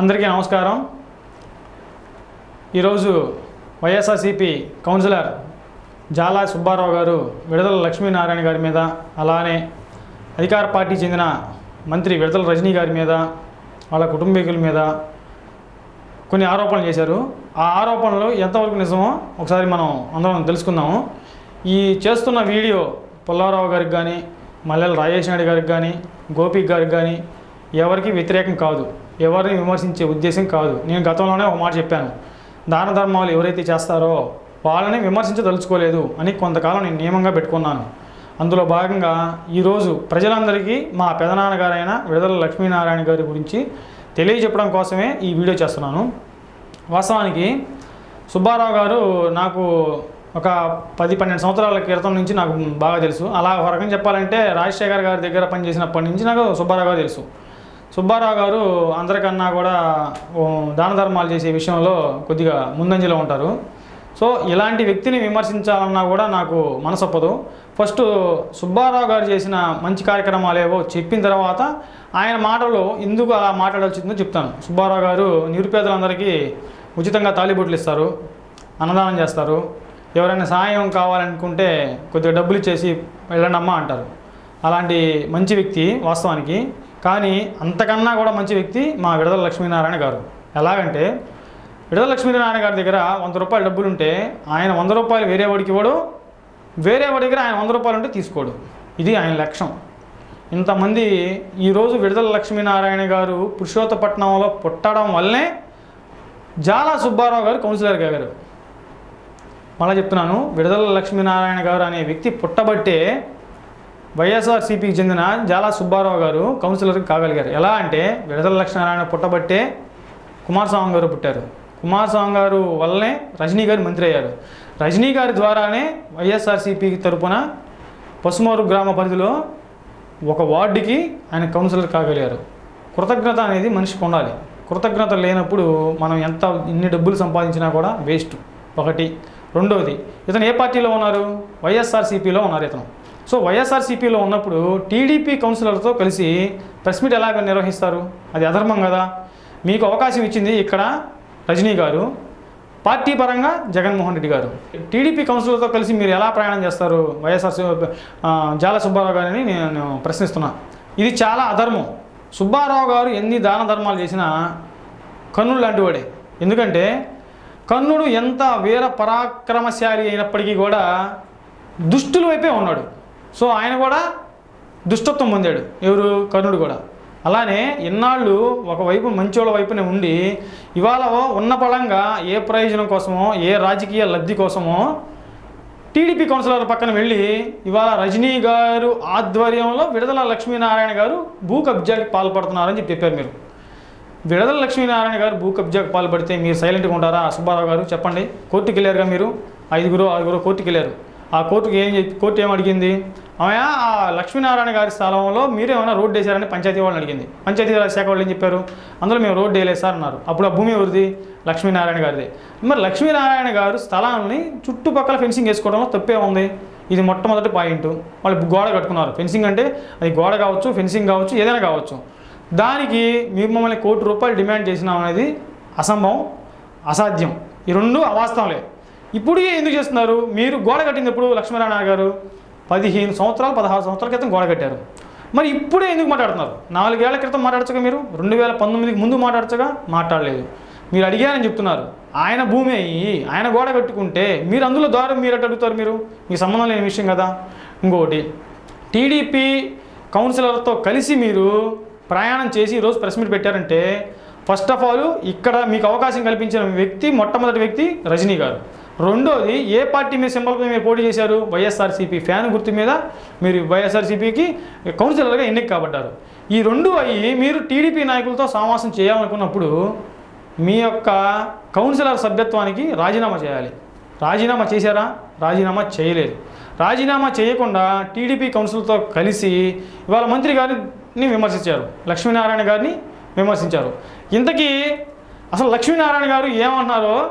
అందరికీ నమస్కారం. ఈరోజు వైఎస్ఆర్సిపి కౌన్సిలర్ జాలా సుబ్బారావు గారు విడుదల లక్ష్మీనారాయణ గారి మీద అలానే అధికార పార్టీ చెందిన మంత్రి విడుదల రజనీ గారి మీద వాళ్ళ కుటుంబీకుల మీద కొన్ని ఆరోపణలు చేశారు. ఆ ఆరోపణలు ఎంతవరకు నిజమో ఒకసారి మనం అందరం తెలుసుకుందాము. ఈ చేస్తున్న వీడియో పుల్లారావు గారికి కానీ మల్లెల రాజేష్ నాయుడు గారికి కానీ గోపి గారికి కానీ ఎవరికి వ్యతిరేకం కాదు. ఎవరిని విమర్శించే ఉద్దేశం కాదు. నేను గతంలోనే ఒక మాట చెప్పాను. దాన ధర్మాలు ఎవరైతే చేస్తారో వాళ్ళని విమర్శించదలుచుకోలేదు అని కొంతకాలం నేను నియమంగా పెట్టుకున్నాను. అందులో భాగంగా ఈరోజు ప్రజలందరికీ మా పెదనాన్నగారైన విడుదల లక్ష్మీనారాయణ గారి గురించి తెలియజెప్పడం కోసమే ఈ వీడియో చేస్తున్నాను. వాస్తవానికి సుబ్బారావు గారు నాకు ఒక పది పన్నెండు సంవత్సరాల క్రితం నుంచి నాకు బాగా తెలుసు. అలా ఒక రకం చెప్పాలంటే రాజశేఖర్ గారి దగ్గర పనిచేసినప్పటి నుంచి నాకు సుబ్బారావు గారు తెలుసు. సుబ్బారావు గారు అందరికన్నా కూడా దాన ధర్మాలు చేసే విషయంలో కొద్దిగా ముందంజలో ఉంటారు. సో ఇలాంటి వ్యక్తిని విమర్శించాలన్నా కూడా నాకు మనసొప్పదు. ఫస్ట్ సుబ్బారావు గారు చేసిన మంచి కార్యక్రమాలేవో చెప్పిన తర్వాత ఆయన మాటలు ఎందుకు అలా మాట్లాడాల్సిందో చెప్తాను. సుబ్బారావు గారు నిరుపేదలందరికీ ఉచితంగా తాలిబొట్లు ఇస్తారు అన్నదానం చేస్తారు. ఎవరైనా సహాయం కావాలనుకుంటే కొద్దిగా డబ్బులు ఇచ్చేసి వెళ్ళండమ్మా అంటారు. అలాంటి మంచి వ్యక్తి వాస్తవానికి. కానీ అంతకన్నా కూడా మంచి వ్యక్తి మా విడదల లక్ష్మీనారాయణ గారు. ఎలాగంటే విడదల లక్ష్మీనారాయణ గారి దగ్గర వంద రూపాయలు డబ్బులు ఉంటే ఆయన వంద రూపాయలు వేరే వాడికి ఇవ్వడు వేరే వాడి దగ్గర ఆయన వంద రూపాయలు ఉంటే తీసుకోడు. ఇది ఆయన లక్ష్యం. ఇంతమంది ఈరోజు విడుదల లక్ష్మీనారాయణ గారు పురుషోత్తపట్నంలో పుట్టడం వల్లనే జాలా సుబ్బారావు గారు కౌన్సిలర్ గారు. మళ్ళీ చెప్తున్నాను విడుదల లక్ష్మీనారాయణ గారు అనే వ్యక్తి పుట్టబట్టే వైఎస్ఆర్సీపీకి చెందిన జాలా సుబ్బారావు గారు కౌన్సిలర్ కాగలిగారు. ఎలా అంటే విడుదల లక్ష్మీనారాయణ పుట్టబట్టే కుమారస్వామి గారు పుట్టారు. కుమారస్వామి గారు వల్లనే రజనీ గారు మంత్రి అయ్యారు. రజనీ గారి ద్వారానే వైఎస్ఆర్సీపీకి తరపున పసుమూరు గ్రామ పరిధిలో ఒక వార్డుకి ఆయన కౌన్సిలర్ కాగలిగారు. కృతజ్ఞత అనేది మనిషికి ఉండాలి. కృతజ్ఞత లేనప్పుడు మనం ఎంత ఇన్ని డబ్బులు సంపాదించినా కూడా వేస్ట్. ఒకటి. రెండవది ఇతను ఏ పార్టీలో ఉన్నారు? వైఎస్ఆర్సీపీలో ఉన్నారు ఇతను. సో వైఎస్ఆర్సీపీలో ఉన్నప్పుడు టీడీపీ కౌన్సిలర్తో కలిసి ప్రెస్ మీట్ ఎలా నిర్వహిస్తారు? అది అధర్మం కదా. మీకు అవకాశం ఇచ్చింది ఇక్కడ రజనీ గారు పార్టీ పరంగా జగన్మోహన్ రెడ్డి గారు. టీడీపీ కౌన్సిలర్తో కలిసి మీరు ఎలా ప్రయాణం చేస్తారు? వైఎస్ఆర్ జాల సుబ్బారావు గారిని నేను ప్రశ్నిస్తున్నా. ఇది చాలా అధర్మం. సుబ్బారావు గారు ఎన్ని దాన ధర్మాలు చేసినా కర్ణుడు లాంటి వాడే. ఎందుకంటే కర్ణుడు ఎంత వీర పరాక్రమశాలి అయినప్పటికీ కూడా దుష్టుల వైపే ఉన్నాడు. సో ఆయన కూడా దుష్టత్వం పొందాడు ఎవరు? కర్ణుడు కూడా. అలానే ఇన్నాళ్ళు ఒకవైపు మంచోళ్ళ వైపునే ఉండి ఇవాళ ఉన్న పళంగా ఏ ప్రయోజనం కోసమో ఏ రాజకీయ లబ్ధి కోసమో టీడీపీ కౌన్సిలర్ పక్కన వెళ్ళి ఇవాళ రజనీ గారు ఆధ్వర్యంలో విడుదల లక్ష్మీనారాయణ గారు భూ కబ్జాకి పాల్పడుతున్నారని చెప్పి చెప్పారు మీరు. విడుదల లక్ష్మీనారాయణ గారు భూ కబ్జాకి పాల్పడితే మీరు సైలెంట్గా ఉంటారా? సుబ్బారావు గారు చెప్పండి. కోర్టుకి వెళ్ళారుగా మీరు? ఐదుగురు ఆరుగురు కోర్టుకి వెళ్ళారు ఆ కోర్టుకి ఏం కోర్టు ఏం అడిగింది? ఆమె ఆ లక్ష్మీనారాయణ గారి స్థలంలో మీరేమైనా రోడ్డు వేశారని పంచాయతీ వాళ్ళని అడిగింది. పంచాయతీ శాఖ వాళ్ళు ఏం చెప్పారు? అందులో మేము రోడ్డు వేయలేదు సార్ అన్నారు. అప్పుడు ఆ భూమి ఎవరిది? లక్ష్మీనారాయణ గారిది. మరి లక్ష్మీనారాయణ గారు స్థలాన్ని చుట్టుపక్కల ఫెన్సింగ్ వేసుకోవడంలో తప్పే ఉంది. ఇది మొట్టమొదటి పాయింట్. వాళ్ళు గోడ కట్టుకున్నారు. ఫెన్సింగ్ అంటే అది గోడ కావచ్చు ఫెన్సింగ్ కావచ్చు ఏదైనా కావచ్చు. దానికి మీరు మమ్మల్ని కోటి రూపాయలు డిమాండ్ చేసినాం అనేది అసంభవం అసాధ్యం. ఈ రెండు అవాస్తవంలే. ఇప్పుడు ఎందుకు చేస్తున్నారు? మీరు గోడ కట్టినప్పుడు లక్ష్మీనారాయణ గారు పదిహేను సంవత్సరాలు పదహారు సంవత్సరాల క్రితం గోడ కట్టారు. మరి ఇప్పుడే ఎందుకు మాట్లాడుతున్నారు? నాలుగేళ్ళ క్రితం మాట్లాడచ్చుగా మీరు? రెండు వేల పంతొమ్మిదికి ముందు మాట్లాడచ్చగా? మాట్లాడలేదు. మీరు అడిగారని చెప్తున్నారు. ఆయన భూమి అయ్యి ఆయన గోడ కట్టుకుంటే మీరు అందులో ద్వారా మీరు అడుగుతారు మీరు? మీకు సంబంధం లేని విషయం కదా? ఇంకొకటి టీడీపీ కౌన్సిలర్తో కలిసి మీరు ప్రయాణం చేసి ఈరోజు ప్రెస్ మీట్ పెట్టారంటే ఫస్ట్ ఆఫ్ ఆల్ ఇక్కడ మీకు అవకాశం కల్పించిన వ్యక్తి మొట్టమొదటి వ్యక్తి రజనీ గారు. రెండోది ఏ పార్టీ మీ సింబల్ మీద మీరు పోటీ చేశారు? వైఎస్ఆర్సీపీ ఫ్యాన్ గుర్తు మీద మీరు వైఎస్ఆర్సీపీకి కౌన్సిలర్గా ఎన్నిక కాబడ్డారు ఈ రెండు అయ్యి మీరు టీడీపీ నాయకులతో సమావేశం చేయాలనుకున్నప్పుడు మీ యొక్క కౌన్సిలర్ సభ్యత్వానికి రాజీనామా చేయాలి. రాజీనామా చేశారా? రాజీనామా చేయలేదు. రాజీనామా చేయకుండా టీడీపీ కౌన్సిల్తో కలిసి ఇవాళ మంత్రి గారిని విమర్శించారు. లక్ష్మీనారాయణ గారిని విమర్శించారు. ఇంతకీ అసలు లక్ష్మీనారాయణ గారు ఏమన్నారో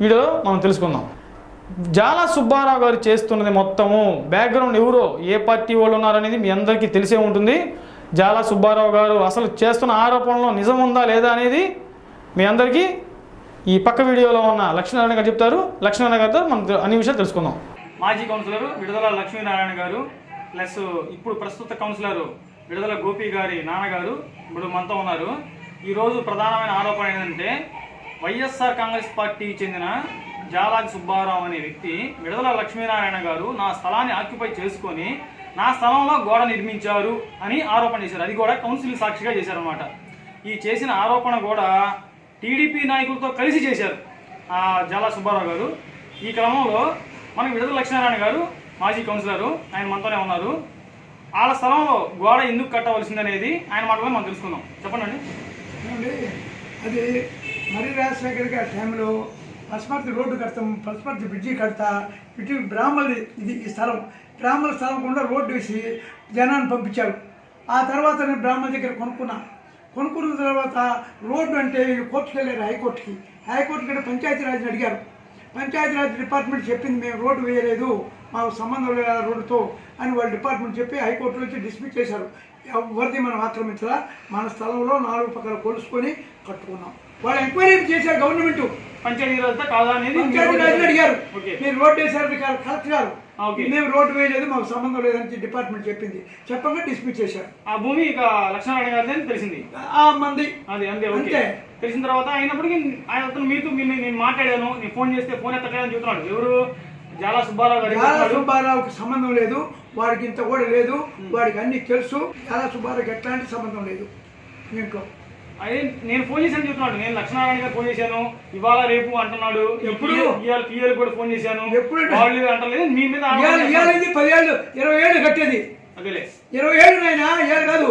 వీడియోలో మనం తెలుసుకుందాం. జాల సుబ్బారావు గారు చేస్తున్నది మొత్తము బ్యాక్గ్రౌండ్ ఎవరో ఏ పార్టీ వాళ్ళు ఉన్నారనేది మీ అందరికీ తెలిసే ఉంటుంది. జాలా సుబ్బారావు గారు అసలు చేస్తున్న ఆరోపణలో నిజం ఉందా లేదా అనేది మీ అందరికీ ఈ పక్క వీడియోలో ఉన్న లక్ష్మీనారాయణ గారు చెప్తారు. లక్ష్మీనారాయణ గారితో మనం అన్ని విషయాలు తెలుసుకుందాం. మాజీ కౌన్సిలర్ విడుదల లక్ష్మీనారాయణ గారు ప్లస్ ఇప్పుడు ప్రస్తుత కౌన్సిలర్ విడుదల గోపి గారి నాన్నగారు ఇప్పుడు మనతో ఉన్నారు. ఈరోజు ప్రధానమైన ఆరోపణ ఏంటంటే వైఎస్ఆర్ కాంగ్రెస్ పార్టీకి చెందిన జాలాది సుబ్బారావు అనే వ్యక్తి విడుదల లక్ష్మీనారాయణ గారు నా స్థలాన్ని ఆక్యుపై చేసుకొని నా స్థలంలో గోడ నిర్మించారు అని ఆరోపణ చేశారు. అది కూడా కౌన్సిల్ సాక్షిగా చేశారనమాట ఈ చేసిన ఆరోపణ కూడా టీడీపీ నాయకులతో కలిసి చేశారు ఆ జాలా సుబ్బారావు గారు. ఈ క్రమంలో మనకి విడుదల లక్ష్మీనారాయణ గారు మాజీ కౌన్సిలరు ఆయన మనతోనే ఉన్నారు. వాళ్ళ స్థలంలో గోడ ఎందుకు కట్టవలసిందనేది ఆయన మాటలో మనం తెలుసుకుందాం. చెప్పండి అది మరి రాజశేఖర్ గారి టైంలో పసుపర్తి రోడ్డు కడతాం పసుపర్తి బ్రిడ్జి కడతా ఇటు బ్రాహ్మణులు ఇది ఈ స్థలం బ్రాహ్మణ స్థలం కూడా రోడ్డు వేసి జనాన్ని పంపించారు. ఆ తర్వాత నేను బ్రాహ్మణ దగ్గర కొనుక్కున్నా. కొనుక్కున్న తర్వాత రోడ్డు అంటే వీళ్ళు కోర్టుకు వెళ్ళారు హైకోర్టుకి. హైకోర్టు కంటే పంచాయతీరాజ్ని అడిగారు. పంచాయతీరాజ్ డిపార్ట్మెంట్ చెప్పింది మేము రోడ్డు వేయలేదు మాకు సంబంధం లేదు రోడ్డుతో అని వాళ్ళ డిపార్ట్మెంట్ చెప్పి హైకోర్టులో నుంచి డిస్మిస్ చేశారు. ఎవరిది మనం ఆక్రమించలా మన స్థలంలో నాలుగు పక్కల కొలుసుకొని కట్టుకున్నాం. వాళ్ళు ఎంక్వైరీ చేశారు గవర్నమెంట్. పంచాయతీ రాజ్తో కాదా అనేది పంచాయతీరాజ్ అడిగారు. ఓకే. మీరు రోడ్డు కాదు, కలెక్టర్ గారు. మేము రోడ్డు వేయలేదు మాకు సంబంధం లేదని డిపార్ట్మెంట్ చెప్పింది. చెప్పగా డిస్మిస్ చేశారు. ఆ భూమి ఇక లక్ష్మీనారాయణ గారిది తెలిసింది. ఆ మంది. అది అంతే అంతే. తెలిసిన తర్వాత అయినప్పటికీ ఆయన మీతో నేను మాట్లాడాను నేను ఫోన్ చేస్తే ఫోన్ ఎత్తలేదని చెబుతున్నాడు ఎవరు? జాలా. సుబ్బారావుకి సంబంధం లేదు వాడికి ఇంత కూడా లేదు వాడికి అన్ని తెలుసు. యాలా సుబ్బారావుకి ఎట్లాంటి సంబంధం లేదు. దీంట్లో అదే నేను ఫోన్ చేశాను చెప్తున్నాడు. నేను లక్ష్మీనారాయణ గారు ఫోన్ చేశాను. ఇవాళ రేపు అంటున్నాడు. ఎప్పుడు? ఇవాళ పిఎల్ కూడా ఫోన్ చేశాను. ఎప్పుడు? వాళ్ళు అంటలేదు మీ మీద. ఇవాళ పదేళ్ళు ఇరవై ఏళ్ళు కట్టేది. అదేలే. ఇరవై ఏళ్ళు నాయన? ఏళ్ళు కాదు.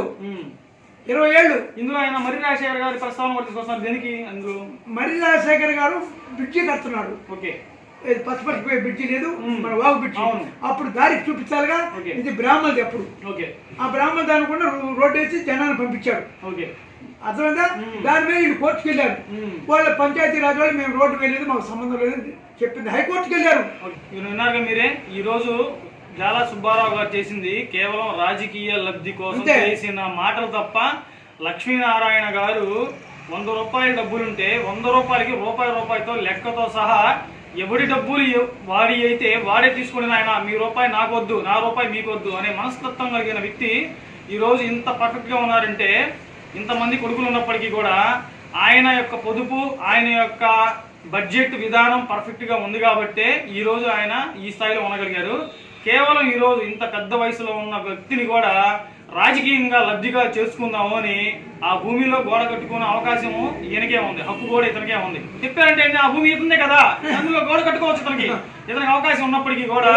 ఇరవై ఏళ్ళు. ఇందులో ఆయన మర్రి రాజశేఖర్ గారి ప్రస్తావన కూడా తీసుకొస్తున్నారు. దేనికి అందులో? మరి రాజశేఖర్ గారు బ్రిడ్జి కడుతున్నాడు. ఓకే. ఇది పసుపచ్చిపోయే బ్రిడ్జి లేదు. మన వాగు బ్రిడ్జి. అప్పుడు దారికి చూపించాలిగా. ఇది బ్రాహ్మణది అప్పుడు ఓకే ఆ బ్రాహ్మణ దాని కూడా రోడ్డు వేసి జనాన్ని పంపించాడు ఓకే అర్థమైందా. దాని మీద వీళ్ళు కోర్టుకి వెళ్ళారు. వాళ్ళ పంచాయతీ రాజు వాళ్ళు మేము రోడ్డు వేయలేదు మాకు సంబంధం లేదని చెప్పింది హైకోర్టుకి వెళ్ళారు ఓకే. మీరు విన్నారుగా మీరే ఈ రోజు జాలా సుబ్బారావు గారు చేసింది కేవలం రాజకీయ లబ్ధి కోసం. చేసిన మాటలు తప్ప లక్ష్మీనారాయణ గారు వంద రూపాయల డబ్బులుంటే వంద రూపాయలకి రూపాయి రూపాయితో లెక్కతో సహా ఎవడి డబ్బులు వాడి అయితే వాడే తీసుకుని ఆయన మీ రూపాయి నాకు వద్దు నా రూపాయి మీకొద్దు అనే మనస్తత్వం కలిగిన వ్యక్తి ఈరోజు ఇంత పర్ఫెక్ట్గా ఉన్నారంటే ఇంతమంది కొడుకులు ఉన్నప్పటికీ కూడా ఆయన యొక్క పొదుపు ఆయన యొక్క బడ్జెట్ విధానం పర్ఫెక్ట్గా ఉంది కాబట్టే ఈ రోజు ఆయన ఈ స్థాయిలో ఉండగలిగారు కేవలం ఈ రోజు ఇంత పెద్ద వయసులో ఉన్న వ్యక్తిని కూడా రాజకీయంగా లబ్ధిగా చేసుకుందాము అని ఆ భూమిలో గోడ కట్టుకునే అవకాశము ఈయనకే ఉంది. హక్కు కూడా ఇతనికే ఉంది. చెప్పారంటే? ఆ భూమి ఇతందే కదా. అందులో గోడ కట్టుకోవచ్చు ఇతనికి. ఇతనికి అవకాశం ఉన్నప్పటికీ కూడా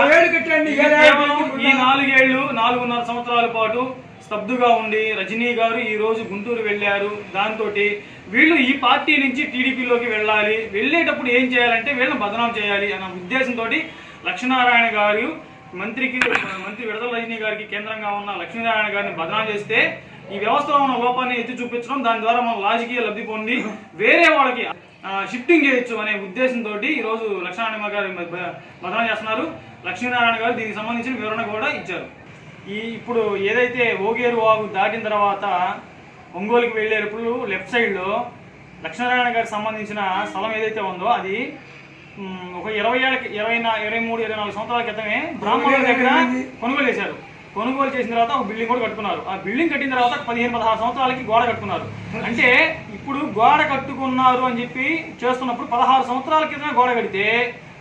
ఈ నాలుగేళ్ళు నాలుగున్నర సంవత్సరాల పాటు స్తబ్దుగా ఉండి రజనీ గారు ఈ రోజు గుంటూరు వెళ్ళారు. దాంతో వీళ్ళు ఈ పార్టీ నుంచి టీడీపీలోకి వెళ్ళాలి. వెళ్ళేటప్పుడు ఏం చేయాలంటే వీళ్ళని బదనాం చేయాలి అన్న ఉద్దేశంతో లక్ష్మీనారాయణ గారు మంత్రికి మంత్రి విడదల రజనీ గారికి కేంద్రంగా ఉన్న లక్ష్మీనారాయణ గారిని బదనాం చేస్తే ఈ వ్యవస్థలో ఉన్న లోపాన్ని ఎత్తి చూపించడం దాని ద్వారా మనం రాజకీయ లబ్ధి పొంది వేరే వాళ్ళకి షిఫ్టింగ్ చేయొచ్చు అనే ఉద్దేశంతో ఈ రోజు లక్ష్మీనారాయణ గారు బదనా బదనాం చేస్తున్నారు. లక్ష్మీనారాయణ గారు దీనికి సంబంధించిన వివరణ కూడా ఇచ్చారు. ఈ ఇప్పుడు ఏదైతే ఓగేరు వాగు దాటిన తర్వాత ఒంగోలుకి వెళ్ళేటప్పుడు లెఫ్ట్ సైడ్లో లక్ష్మీనారాయణ గారికి సంబంధించిన స్థలం ఏదైతే ఉందో అది ఒక ఇరవై ఏళ్ళ ఇరవై ఇరవై మూడు ఇరవై నాలుగు సంవత్సరాల క్రితమే బ్రాహ్మణుల దగ్గర కొనుగోలు చేశారు. కొనుగోలు చేసిన తర్వాత ఒక బిల్డింగ్ కూడా కట్టుకున్నారు. ఆ బిల్డింగ్ కట్టిన తర్వాత పదిహేను పదహారు సంవత్సరాలకి గోడ కట్టుకున్నారు. అంటే ఇప్పుడు గోడ కట్టుకున్నారు అని చెప్పి చేస్తున్నప్పుడు పదహారు సంవత్సరాల క్రితమే గోడ కడితే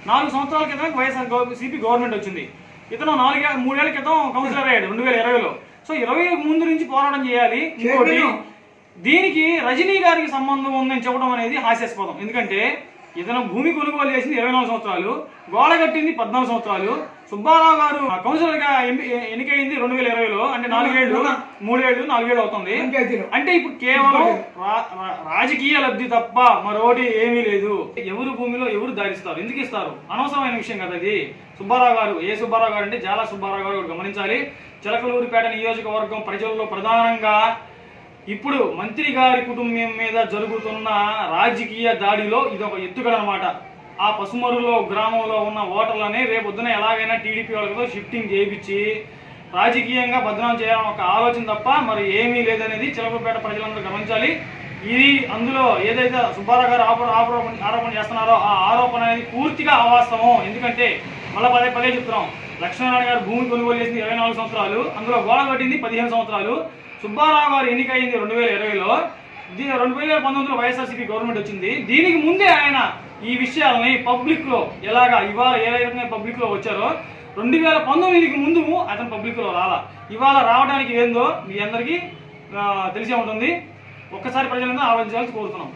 నాలుగు సంవత్సరాల క్రితమే వైఎస్ఆర్ సిపి గవర్నమెంట్ వచ్చింది. ఇతను నాలుగే మూడేళ్ళ క్రితం కౌన్సిలర్ అయ్యాడు రెండు వేల ఇరవైలో. సో ఇరవై ముందు నుంచి పోరాటం చేయాలి. ఇంకోటి. దీనికి రజనీ గారికి సంబంధం ఉందని చెప్పడం అనేది హాస్యాస్పదం. ఎందుకంటే ఇతను భూమి కొనుగోలు చేసింది ఇరవై నాలుగు సంవత్సరాలు గోడ కట్టింది పద్నాలుగు సంవత్సరాలు. సుబ్బారావు గారు కౌన్సిలర్గా ఎంపీ- ఎన్నికైంది రెండు వేల ఇరవైలో అంటే నాలుగేళ్ళు మూడేళ్ళు నాలుగేళ్ళు అవుతుంది. అంటే ఇప్పుడు కేవలం రాజకీయ లబ్ధి తప్ప మరోటి ఏమీ లేదు. ఎవరు భూమిలో ఎవరు దారిస్తారు? ఎందుకు ఇస్తారు? అనవసరమైన విషయం కదా ఇది సుబ్బారావు గారు ఏ సుబ్బారావు గారు అంటే జాలా సుబ్బారావు గారు గమనించాలి. చిలకలూరిపేట నియోజకవర్గం ప్రజల్లో ప్రధానంగా ఇప్పుడు మంత్రి గారి కుటుంబం మీద జరుగుతున్న రాజకీయ దాడిలో ఇది ఒక ఎత్తుగడ అనమాట ఆ పసుమరులో గ్రామంలో ఉన్న ఓటర్లని రేపొద్దున ఎలాగైనా టీడీపీ వాళ్ళతో షిఫ్టింగ్ చేయించి రాజకీయంగా బదనాం చేయాలని ఒక ఆలోచన తప్ప మరి ఏమీ లేదనేది చిలకపేట ప్రజలందరూ గమనించాలి. ఇది అందులో ఏదైతే సుబ్బారావు గారు ఆరోపణ ఆరోపణ ఆరోపణ చేస్తున్నారో ఆ ఆరోపణ అనేది పూర్తిగా అవాస్తవం. ఎందుకంటే మళ్ళీ పదే పదే చెప్తున్నాం. లక్ష్మీనారాయణ గారు భూమి కొనుగోలు చేసింది ఇరవై నాలుగు సంవత్సరాలు అందులో గోడ కట్టింది పదిహేను సంవత్సరాలు. సుబ్బారావు గారు ఎన్నికైంది రెండు వేల ఇరవైలో. దీని రెండు వేల పంతొమ్మిదిలో వైఎస్ఆర్సీపీ గవర్నమెంట్ వచ్చింది. దీనికి ముందే ఆయన ఈ విషయాలని పబ్లిక్లో ఎలాగా ఇవాళ ఏ రకంగా పబ్లిక్లో వచ్చారో రెండు వేల పంతొమ్మిదికి ముందు అతను పబ్లిక్లో రాలా. ఇవాళ రావడానికి ఏందో మీ అందరికీ తెలిసే ఉంటుంది. ఒక్కసారి ప్రజలందరూ ఆలోచించాల్సి కోరుతున్నాం.